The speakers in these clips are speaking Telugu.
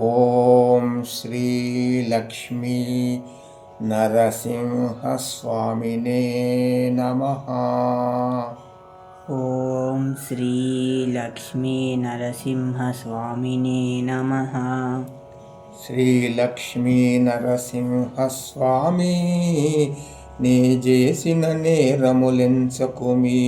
ॐ श्रीलक्ष्मी नरसिंहस्वामिने नमः ఓం శ్రీ లక్ష్మీ నరసింహస్వామినే నమ శ్రీలక్ష్మీ నరసింహస్వామి నీ చేసిన నేరములెంచకుమీ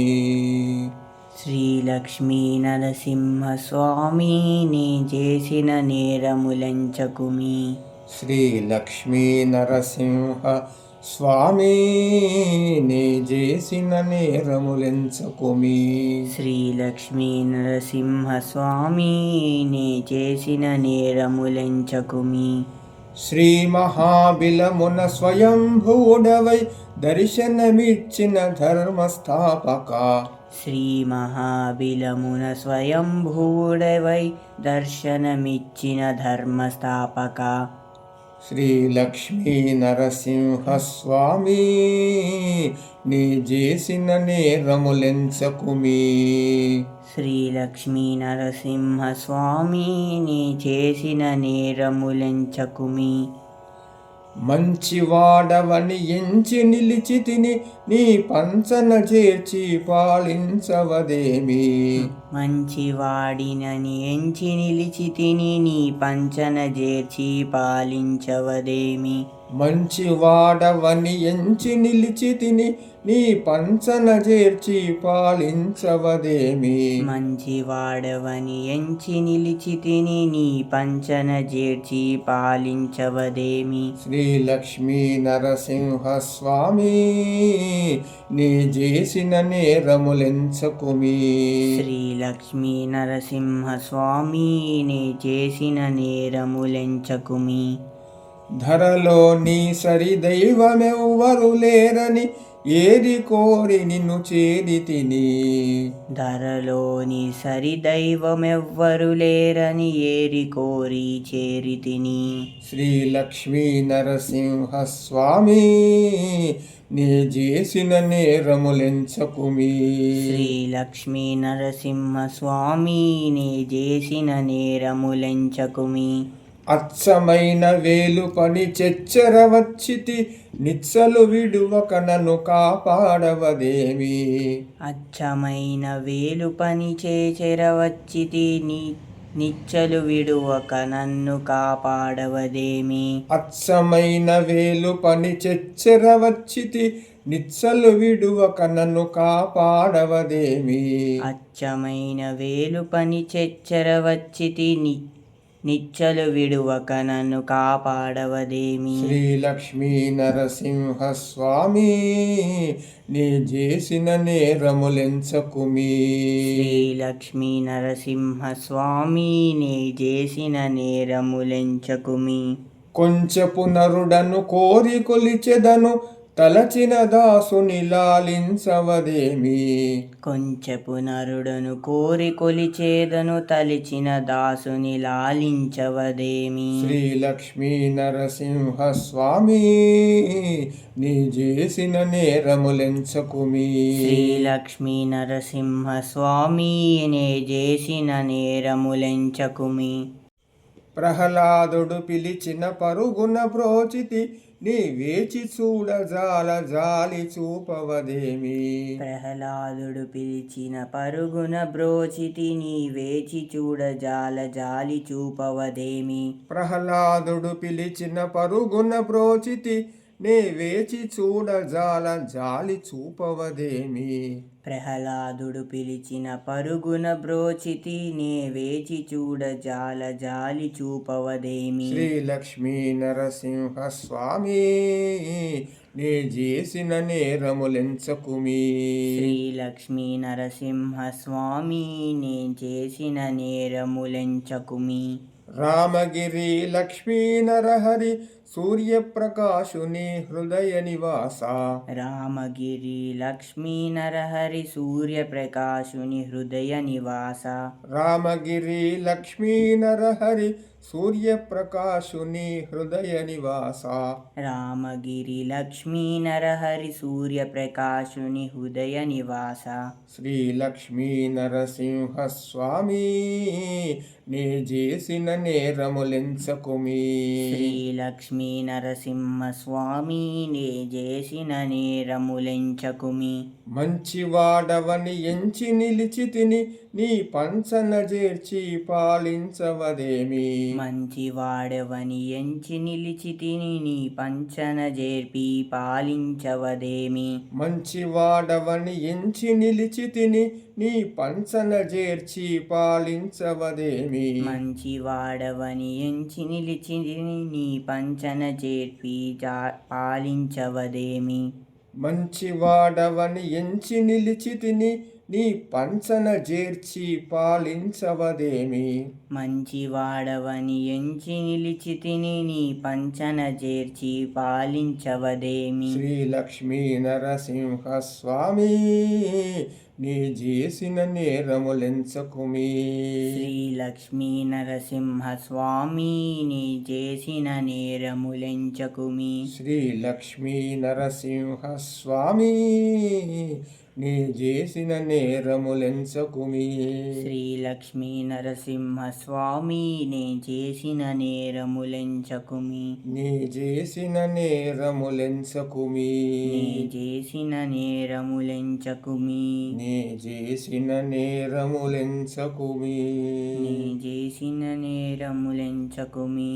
శ్రీ లక్ష్మీ నరసింహస్వామి నీ చేసిన నేరములంచకుమి. శ్రీలక్ష్మీ నరసింహ స్వామి నీ చేసిన నేరములెంచకుమీ. శ్రీ లక్ష్మీ నరసింహస్వామి నీ చేసిన నేరములంచకుమి. శ్రీ మహాబిలమున స్వయంభూడవై దర్శనమిచ్చిన ధర్మస్థాపక శ్రీ మహాబిలమున స్వయంభూడవై దర్శనమిచ్చిన ధర్మస్థాపక శ్రీ లక్ష్మీ నరసింహ స్వామి నీ చేసిన నేరములెంచకుమీ శ్రీ లక్ష్మీ నరసింహస్వామి నీ చేసిన నేరములెంచకుమి మంచివాడవని ఎంచి నిలిచి తిని నీ పంచన చేర్చి పాలించవదేమి? మంచివాడినని ఎంచి నిలిచి తిని నీ పంచన చేర్చి పాలించవదేమి? మంచివాడవని ఎంచి నిలిచి తిని నీ పంచన చేర్చి పాలించవదేమి? మంచివాడవని ఎంచి నిలిచి తిని నీ పంచన చేర్చి పాలించవదేమి? శ్రీ లక్ష్మీ నరసింహ స్వామి నీ చేసిన నేరములెంచకుమీ? శ్రీ లక్ష్మీ నరసింహస్వామి నీ చేసిన నేరములెంచకుమి? ధరలో నీ సరి దైవమెవ్వరు లేరని ఏది కోరి నిన్ను చేరి తిని? ధరలోని సరి దైవమెవ్వరు లేరని ఏరి కోరి చేరి తిని. శ్రీ లక్ష్మీ నరసింహ స్వామి నీ చేసిన నేరములెంచకుమీ శ్రీ లక్ష్మీ నరసింహ స్వామి నీ చేసిన నేరములెంచకుమి అచ్చమైన వేలు పని చెచ్చర వచ్చితి నిచ్చలు విడువక నన్ను కాపాడవదేమి? అచ్చమైన వేలు పని చేచెర వచ్చితి నీ నిచ్చలు విడువక నన్ను కాపాడవదేమి? అచ్చమైన వేలు పని చెచ్చర వచ్చితి నిచ్చలు విడువక నన్ను కాపాడవదేమి? అచ్చమైన వేలు పని చెచ్చర వచ్చితి ని నిచ్చలు విడువక నన్ను కాపాడవదేమి? శ్రీ లక్ష్మీ నరసింహ స్వామి నీ చేసిన నేరములెంచకుమీ? శ్రీ లక్ష్మీ నరసింహ స్వామి నీ చేసిన నేరములెంచకుమి? కొంచెపు నరుడను కోరి కొలిచెదను తలచిన దాసుని లాలించవదేమి కొంచెపు నరుడను కోరి కొలిచేదను తలిచిన దాసుని లాలించవదేమి శ్రీ లక్ష్మీ నరసింహ స్వామి నీ చేసిన నేరములెంచకుమీ శ్రీ లక్ష్మీ నరసింహ స్వామి నే చేసిన నేరములెంచకుమి ప్రహ్లాదుడు పిలిచిన పరుగున ప్రోచితి నీ వేచి చూడ జాల జాలి చూపవదేమి? ప్రహ్లాదుడు పిలిచిన పరుగున బ్రోచితి నీ వేచి చూడ జాల జాలి చూపవదేమి? ప్రహ్లాదుడు పిలిచిన పరుగున ప్రోచితి నే వేచి చూడ జాల జాలి చూపవదేమి? ప్రహ్లాదుడు పిలిచిన పరుగున బ్రోచితి నే వేచి చూడ జాల జాలి చూపవదేమి? శ్రీ లక్ష్మీ నరసింహ స్వామి నీ చేసిన నేరములెంచకుమీ? శ్రీ లక్ష్మీ నరసింహ స్వామి నే చేసిన నేరములెంచకుమి? రామగిరి లక్ష్మీ నరహరి సూర్యప్రకాశుని హృదయ నివాస. రామగిరి లక్ష్మీ నరహరి సూర్యప్రకాశుని హృదయ నివాస. రామగిరి లక్ష్మీ నరహరి సూర్యప్రకాశుని హృదయ నివాస. రామగిరి లక్ష్మీ నరహరి సూర్యప్రకాశుని హృదయ నివాస. శ్రీ లక్ష్మీ నరసింహ స్వామి నీ చేసిన నేరములెంచకుమి? శ్రీ లక్ష్మీ నరసింహస్వామి నే చేసిన నేరములెంచకుమి. మంచివాడవని ఎంచి నిలిచి తిని నీ పంచన చేర్చి పాలించవదేమి? మంచివాడవని ఎంచి నిలిచి తిని నీ పంచన జేర్పి పాలించవదేమి. మంచివాడవని ఎంచి నిలిచి తిని నీ పంచన చేర్చి పాలించవదేమి? వాడవని ఎంచి నిలిచి నీ పంచన చేర్పి జా పాలించవదేమి. మంచివాడవని ఎంచి నిలిచి తిని నీ పంచన చేర్చి పాలించవదేమి? మంచివాడవని ఎంచి నిలిచి తిని నీ పంచన చేర్చి పాలించవదేమి? శ్రీ లక్ష్మీ నరసింహ స్వామి నీ చేసిన నేరములెంచకుమి? శ్రీ లక్ష్మీ నరసింహ స్వామి నీ చేసిన నేరములెంచకుమి? శ్రీ లక్ష్మీ నరసింహ స్వామి నీ చేసిన నేరములెంచకుమి శ్రీ లక్ష్మీ నరసింహ స్వామి నే చేసిన నేరములెంచకుమి నీ చేసిన నేరములెంచకుమి నే చేసిన నేరములెంచకుమి నీ చేసిన నేరములెంచకుమి నే చేసిన నేరములెంచకుమి